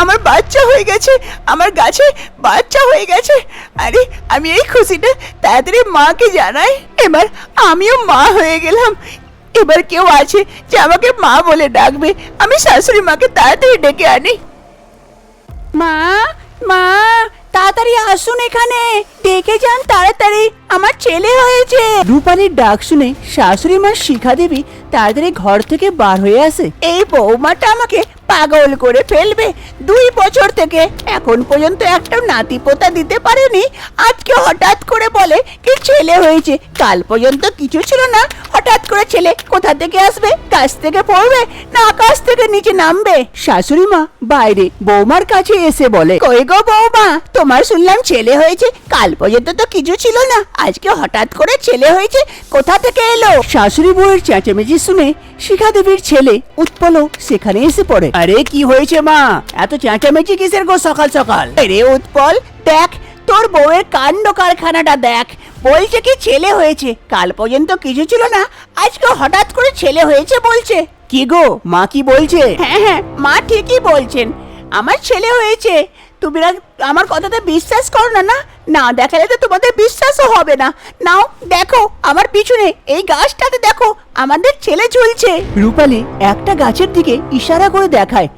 আমার বাচ্চা হয়ে গেছে আমার গাছে বাচ্চা হয়ে গেছে। আরে আমি এই খুশিটা তাড়াতাড়ি মাকে জানাই। এবার আমিও মা হয়ে গেলাম। এবার কেউ আছে যে আমাকে মা বলে ডাকবে। আমি শাশুড়ি মাকে তাড়াতাড়ি ডেকে আনি। মা মা তাড়াতাড়ি আসুন এখানে। ডেকে যান তাড়াতাড়ি। আমার ছেলে হয়েছে। রূপালীর ডাক শুনে শাশুড়ি মা শিখা দেবী তাড়াতাড়ি ঘর থেকে বার হয়ে আসে। এই বৌমাটা আমাকে পাগল করে ফেলবে। দুই বছর থেকে এখন পর্যন্ত একটা নাতি পোতা দিতে পারেনি। আজকে হঠাৎ করে বলে কি ছেলে হয়েছে। কাল পর্যন্ত কিছু ছিল না। হঠাৎ করে ছেলে কোথা থেকে আসবে? গাছ থেকে পড়বে? না আকাশ থেকে নিচে নামবে? শাশুড়ি মা বাইরে বৌমার কাছে এসে বলে, কই গো বৌমা, তোমার শুনলাম ছেলে হয়েছে। কাল পর্যন্ত তো কিছু ছিল না। আজকে হঠাৎ করে ছেলে হয়েছে। কোথা থেকে এলো? শাশুড়ি বউয়ের চেঁচামেচি শুনে শিখা দেবীর ছেলে উৎপল সেখানে এসে পড়ে। আরে কি হয়েছে মা? এত চেঁচামেচি কিসের গো সকাল সকাল? আরে উৎপল দেখ তোর বউয়ের কাণ্ড কারখানাটা দেখ। বলছে কি ছেলে হয়েছে। কাল পর্যন্ত কিছু ছিল না আজকে হঠাৎ করে ছেলে হয়েছে বলছে। কি গো মা কি বলছে? হ্যাঁ হ্যাঁ মা ঠিকই বলছেন। আমার ছেলে হয়েছে। তুমি আমার কথাতে বিশ্বাস করো না না? না, দেখালে তো তোমাদের বিশ্বাসও হবে না। নাও, দেখো, আমার পিছনে, এই গাছটাতে দেখো, আমাদের ছেলে ঝুলছে। রূপালী একটা গাছের দিকে ইশারা করে দেখায়।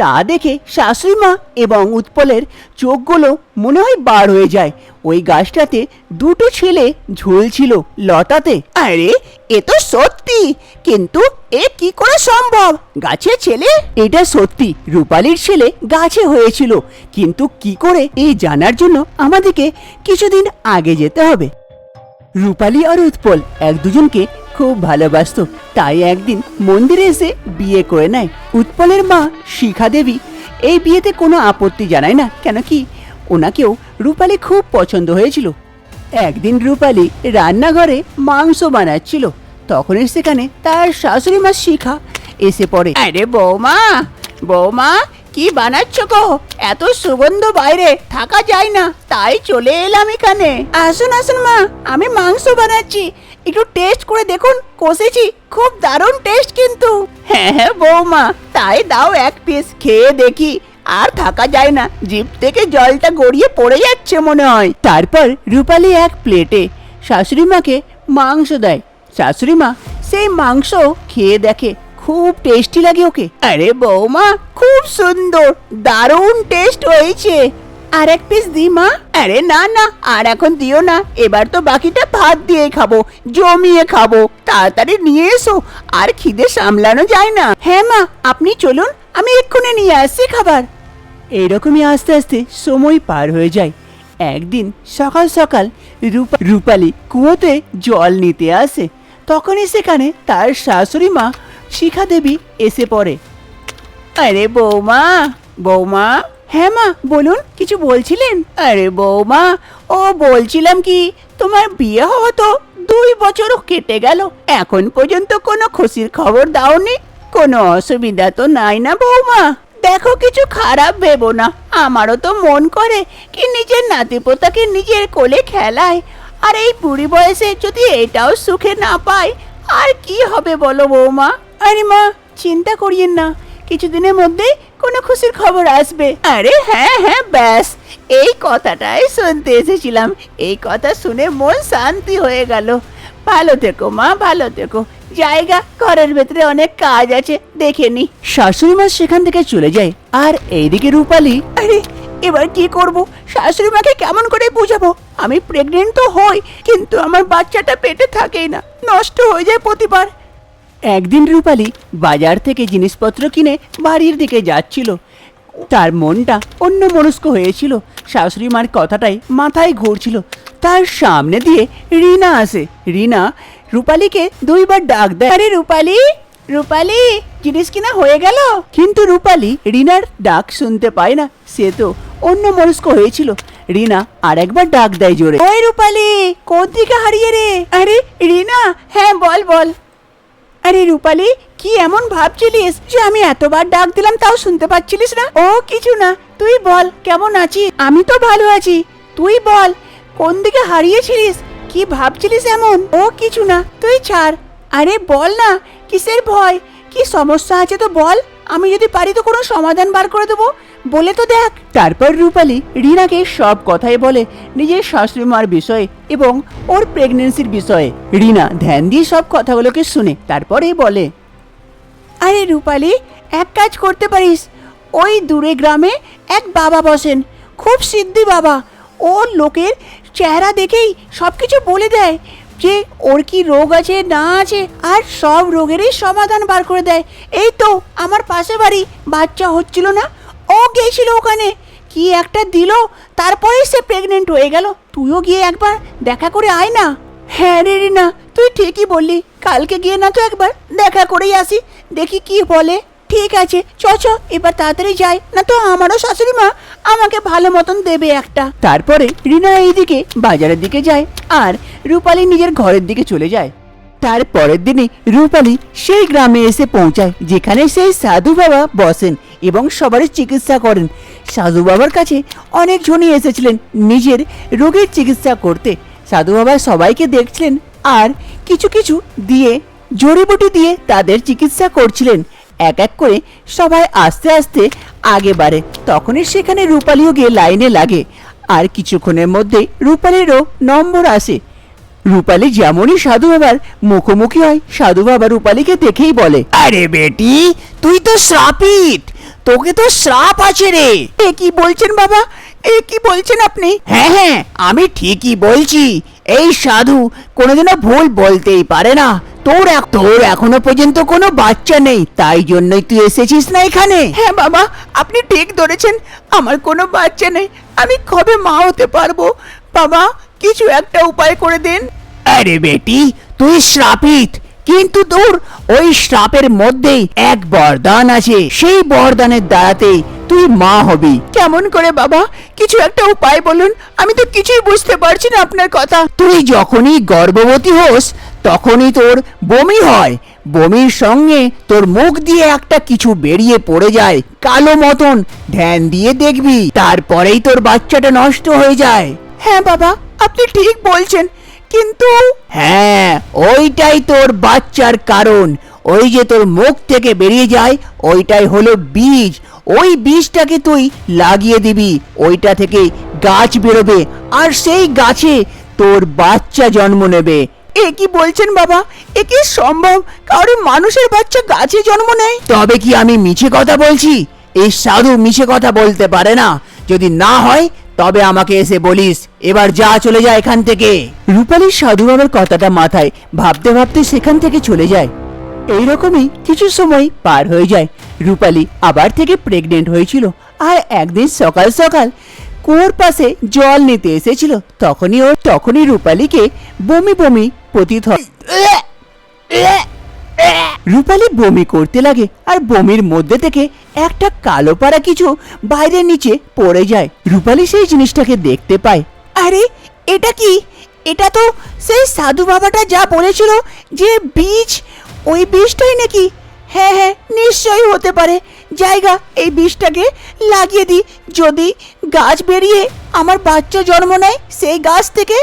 তা দেখে শাশুড়ি মা এবং উৎপলের চোখগুলো মনে হয় বার হয়ে যায়। ওই গাছটাতে দুটো ছেলে ঝুলছিল লতাতে। আরে, এ তো সত্যি, কিন্তু এ কি করে সম্ভব? গাছে ছেলে? এটা সত্যি, রূপালীর ছেলে গাছে হয়েছিল। কিন্তু কি করে এই জানার জন্য আমাদেরকে কিছুদিন আগে যেতে হবে? রূপালী আর উৎপল এক দুজনকে খুব ভালোবাসতো। তাই একদিন মন্দিরে এসে বিয়ে করে নেয়। উৎপলের মা শিখা দেবী এই বিয়েতে কোনো আপত্তি জানায় না। কেন কি ওনাকেও রূপালী খুব পছন্দ হয়েছিল। একদিন রূপালী রান্নাঘরে মাংস বানাচ্ছিল। তখনই সেখানে তার শাশুড়ি মা শিখা এসে পড়ে। আরে বৌমা বৌমা কি বানাচ্ছ গো? এত সুগন্ধ বাইরে থাকা যায় না তাই চলে এলাম এখানে। আসুন আসুন মা আমি মাংস বানাচ্ছি। একটু টেস্ট করে দেখুন কষেছি খুব দারুণ টেস্ট কিন্তু। হ্যাঁ হ্যাঁ বৌমা তাই দাও এক পিস খেয়ে দেখি। আর থাকা যায় না জিপ থেকে জলটা গড়িয়ে পড়ে যাচ্ছে মনে হয়। তারপর রূপালী এক প্লেটে শাশুড়ি মাকে মাংস দেয়। শাশুড়ি মা, সেই মাংস খেয়ে দেখে খুব টেস্টি লাগে ওকে। আরে বৌমা, খুব সুন্দর, দারুণ টেস্ট হয়েছে। আর এক পিস দি মা? আরে না না, আর এখন দিও না। এবার তো বাকিটা ভাত দিয়ে খাব, জমিয়ে খাব। তাড়াতাড়ি নিয়ে এসো, আর খিদে সামলানো যায় না। হ্যাঁ মা, আপনি চলুন, আমি এক্ষুনি নিয়ে আসছি খাবার। এইরকমই আস্তে আস্তে সময় পার হয়ে যায়। একদিন সকাল সকাল রূপা রূপালী কুয়োতে জল নিতে আসে। তখনই সেখানে তার শাশুড়ি মা শিখা দেবী এসে পড়ে। আরে বৌমা বৌমা। হ্যাঁ মা বলুন কিছু বলছিলেন? আরে বৌমা ও বলছিলাম কি তোমার বিয়ে হওয়া তো দুই বছর কেটে গেল। এখন পর্যন্ত কোনো খুশির খবর দাওনি। কোনো অসুবিধা তো নাই না বৌমা। দেখো কিছু খারাপ ভেবো না। আমারও তো মন করে কি নিজের নাতিপোতাকে নিজের কোলে খেলায়। আর এই বুড়ি বয়সে যদি এটাও সুখে না পাই আর কি হবে বলো বৌমা? আরে মা চিন্তা করিয়েন না। কিছুদিনের মধ্যেই কোনো খুশির খবর আসবে। আরে হ্যাঁ হ্যাঁ ব্যাস। এই কথাটাই শুনতে এসেছিলাম। এই কথা শুনে মন শান্তি হয়ে গেল। ভালো থেকো মা ভালো থেকো। জায়গা ঘরের ভেতরে অনেক কাজ আছে দেখে নি। শাশুড়ি মা সেখান থেকে চলে যায়। আর এইদিকে রূপালী আরে এবার কি করব? শাশুড়ি মাকে কেমন করে বুঝাবো? আমি প্রেগনেন্ট তো হই, কিন্তু আমার বাচ্চাটা পেটে থাকেই না, নষ্ট হয়ে যায় প্রতিবার। একদিন রূপালী বাজার থেকে জিনিসপত্র কিনে বাড়ির দিকে যাচ্ছিল। তার মনটা অন্য মনস্ক হয়েছিল। শাশুড়ি মার কথাটাই মাথায় ঘুরছিল। তার সামনে দিয়ে রিনা আসে। রিনা রূপালীকে দুইবার ডাক দেয়। আরে রূপালী রূপালী, জিনিস কিনা হয়ে গেল? কিন্তু রূপালী রিনার ডাক শুনতে পায় না। সে তো অন্য মনস্ক হয়েছিল। রিনা আর একবার ডাক দেয় জোরে। ওই রূপালী কোন দিকে হারিয়ে রে? আরে রিনা! হ্যাঁ বল বল। আরে রূপালী কি এমন ভাবছিলিস যে আমি এতবার ডাক দিলাম তাও শুনতে পাচ্ছিলিস না? ও কিছু না। তুই বল কেমন আছিস? আমি তো ভালো আছি। তুই বল কোন দিকে হারিয়েছিলিস? কি ভাবছিলিস এমন? ও কিছু না। তুই ছাড়। আরে বল না কিসের ভয়? কি সমস্যা আছে তো বল? আমি যদি পারি তো কোনো সমাধান বার করে দেবো। বলে তো দেখ। তারপর রূপালী রিনাকে সব কথাই বলে নিজের শাশুড়ি মার বিষয়ে এবং ওর প্রেগনেন্সির বিষয়ে। রিনা ধ্যান দিয়ে সব কথাগুলোকে শুনে তারপরেই বলে, আরে রূপালী, এক কাজ করতে পারিস। ওই দূরে গ্রামে এক বাবা বসেন, খুব সিদ্ধি বাবা। ও লোকের চেহারা দেখেই সব কিছু বলে দেয় যে ওর কি রোগ আছে না আছে আর সব রোগেরই সমাধান বার করে দেয়। এই তো আমার পাশে বাড়ি, বাচ্চা হচ্ছিল না ও গিয়েছিল ওখানে। কি একটা দিল তারপরেই সে প্রেগনেন্ট হয়ে গেল। তুইও গিয়ে একবার দেখা করে আয় না। হ্যাঁ রে রিনা, তুই ঠিকই বললি, কালকে গিয়ে না তো একবার দেখা করেই আসি, দেখি কি বলে। ঠিক আছে, চ চ, এবার তাড়াতাড়ি যাই, না তো আমারও শাশুড়ি মা আমাকে ভালো মতন দেবে একটা। তারপরে রিনা এইদিকে বাজারের দিকে যায়, আর রূপালী নিজের ঘরের দিকে চলে যায়। তার পরের দিনে রূপালি সেই গ্রামে এসে পৌঁছায়, যেখানে সেই সাধু বাবা বসেন এবং সবারই চিকিৎসা করেন। সাধু বাবার কাছে অনেকজনই এসেছিলেন, নিজের রোগের চিকিৎসা করতে। সাধু বাবা সবাইকে দেখছিলেন আর কিছু কিছু দিয়ে, জড়িবুটি দিয়ে তাদের চিকিৎসা করছিলেন। এক এক করে সবাই আস্তে আস্তে আগে বাড়ে। তখনই সেখানে রূপালীও গিয়ে লাইনে লাগে। আর কিছুক্ষণের মধ্যে রূপালিরও নম্বর আসে। রূপালী যেমনই সাধু বাবার মুখোমুখি হয়, সাধু বাবা রূপালীকে দেখেই বলে, আরে বেটি, তুই তো শ্রাপিত, তোকে তো শ্রাপ আছে রে। এ কি বলছেন বাবা? এ কি বলছেন আপনি? হ্যাঁ হ্যাঁ আমি ঠিকই বলছি। এই সাধু কোনোদিনও ভুল বলতেই পারে না। তোর এক- তোর এখনও পর্যন্ত কোনো বাচ্চা নেই, তাই জন্যই তুই এসেছিস না এখানে। হ্যাঁ বাবা, আপনি ঠিক ধরেছেন, আমার কোনো বাচ্চা নেই, আমি কবে মা হতে পারব? বাবা কিছু একটা উপায় করে দিন। আরে বেটি তুই শ্রাপিত। কিন্তু তোর ওই শ্রাপের মধ্যেই এক বরদান আছে। সেই বরদানের দ্বারাতেই তুই মা হবি। কেমন করে বাবা? কিছু একটা উপায় বলুন। আমি তো কিছুই বুঝতে পারছি না আপনার কথা। তুই যখনই গর্ভবতী হোস তখনই তোর বমি হয়। বমির সঙ্গে তোর মুখ দিয়ে একটা কিছু বেরিয়ে পড়ে যায়। কালো মতন ধ্যান দিয়ে দেখবি। তারপরেই তোর বাচ্চাটা নষ্ট হয়ে যায়। হ্যাঁ বাবা আপনি ঠিক বলছেন কিন্তু হ্যাঁ ওইটাই তোর বাচ্চার কারণ। ওই যে তোর মুখ থেকে বেরিয়ে যায় ওইটাই হলো বীজ। ওই বীজটাকে তুই লাগিয়ে দিবি ওইটা থেকে গাছ বেরোবে আর সেই গাছে তোর বাচ্চা জন্ম নেবে। এ কি বলছেন বাবা? এ কি সম্ভব? কারও মানুষের বাচ্চা গাছে জন্ম নেয়? তবে কি আমি মিছে কথা বলছি? এই সাধু মিছে কথা বলতে পারে না। যদি না হয়, তবে আমাকে এসে বলিস, এবার যা চলে যায় এখান থেকে। রূপালী সাধু বাবার কথাটা মাথায় ভাবতে ভাবতে সেখান থেকে চলে যায়। এইরকমই কিছু সময় পার হয়ে যায়। রূপালী আবার থেকে প্রেগনেন্ট হয়েছিল আর একদিন সকাল সকাল কুয়োর পাশে জল নিতে এসেছিল। তখনই ও তখনই রূপালীকে বমি বমি পতিত হয়। রূপালী বমি করতে লাগে আর বমির মধ্যে থেকে একটা কালো পাড়া কিছু বাইরের নিচে পড়ে যায়। রূপালী সেই জিনিসটাকে দেখতে পায়। আরে, এটা কি? এটা তো সেই সাধু বাবাটা যা বলেছিল যে বীজ, ওই বীজটাই নাকি? হ্যাঁ হ্যাঁ নিশ্চয়ই হতে পারে। জায়গা, এই বীজটাকে লাগিয়ে দিই। যদি গাছ বেরিয়ে আমার বাচ্চা জন্ম নেয়, সেই গাছ থেকে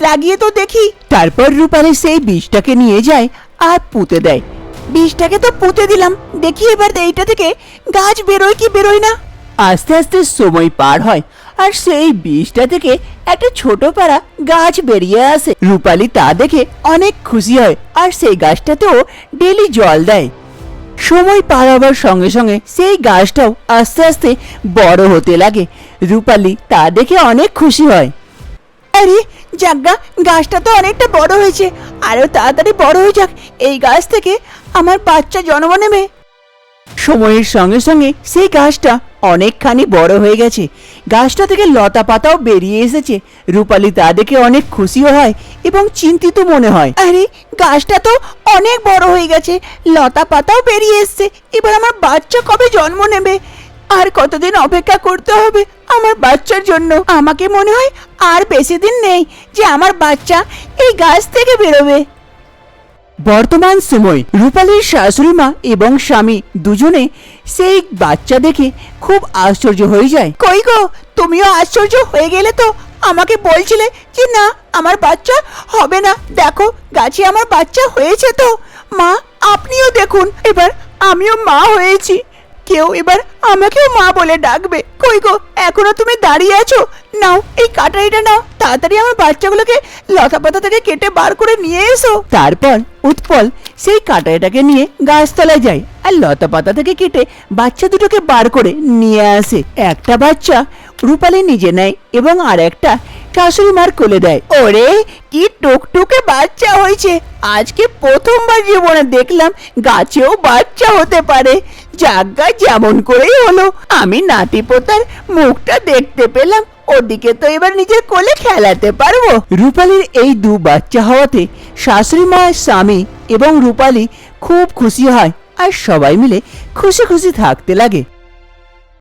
লাগিয়ে তো দেখি। তারপর রূপালী সেই বীজটাকে নিয়ে যায় আর পুঁতে দেয়। বীজটাকে তো পুঁতে দিলাম। দেখি এবার এইটা থেকে গাছ বেরোয় কি বেরোয় না? আস্তে আস্তে সময় পার হয় আর সেই বীজটা থেকে একটা ছোট পাড়া গাছ বেরিয়ে আসে। রূপালী তা দেখে অনেক খুশি হয় আর সেই গাছটাতেও ডেলি জল দেয়। সময় পার হবার সঙ্গে সঙ্গে সেই গাছটাও আস্তে আস্তে বড় হতে লাগে। রূপালী তা দেখে অনেক খুশি হয়। আরে যাজ্ঞা গাছটা তো অনেকটা বড় হয়েছে। আরও তাড়াতাড়ি বড় হয়ে যাক। এই গাছ থেকে আমার বাচ্চা জন্ম নেবে সময়ের সঙ্গে সঙ্গে সেই গাছটা অনেকখানি বড় হয়ে গেছে। গাছটা থেকে লতা পাতাও বেরিয়ে এসেছে। রূপালী তা দেখে অনেক খুশিও হয় এবং চিন্তিত মনে হয়। আরে, গাছটা তো অনেক বড় হয়ে গেছে। লতা পাতাও বেরিয়ে এসছে। এবার আমার বাচ্চা কবে জন্ম নেবে? আর কতদিন অপেক্ষা করতে হবে আমার বাচ্চার জন্য? আমাকে মনে হয় আর বেশি দিন নেই যে আমার বাচ্চা এই গাছ থেকে বেরোবে। বর্তমান সময় রূপালীর শাশুড়ি মা এবং স্বামী দুজনে সেই বাচ্চা দেখে খুব আশ্চর্য হয়ে যায়। কই গো, তুমিও আশ্চর্য হয়ে গেলে তো আমাকে বলছিলে যে না, আমার বাচ্চা হবে না। দেখো, গাছে আমার বাচ্চা হয়েছে তো। মা, আপনিও দেখুন। এবার আমিও মা হয়েছি। কেউ এবার আমাকেও মা বলে ডাকবে। কই গো, এখনও তুমি দাঁড়িয়ে আছো? নাও, এই কাটারিটা নাও। তাড়াতাড়ি আমার বাচ্চাগুলোকে লতা পাতা থেকে কেটে বার করে নিয়ে এসো। তারপর উৎপল সেই কাটারিটাকে নিয়ে গাছতলায় যায় আর লতা পাতা থেকে কেটে বাচ্চা দুটোকে বার করে নিয়ে আসে। একটা বাচ্চা রূপালী নিজে নেয় এবং আর একটা শাশুড়ি মার কোলে দেয়। ওরে, কি টুকটুকে বাচ্চা হয়েছে। আজকে প্রথমবার জীবনে দেখলাম গাছেও বাচ্চা হতে পারে। জাগা যেমন করেই হলো, আমি নাতি পোতার মুখটা দেখতে পেলাম। ওদিকে তো এবার নিজের কোলে খেলাতে পারব। রূপালীর এই দু বাচ্চা হওয়াতে শাশুড়ি মা, স্বামী এবং রূপালী খুব খুশি হয় আর সবাই মিলে খুশি খুশি থাকতে লাগে।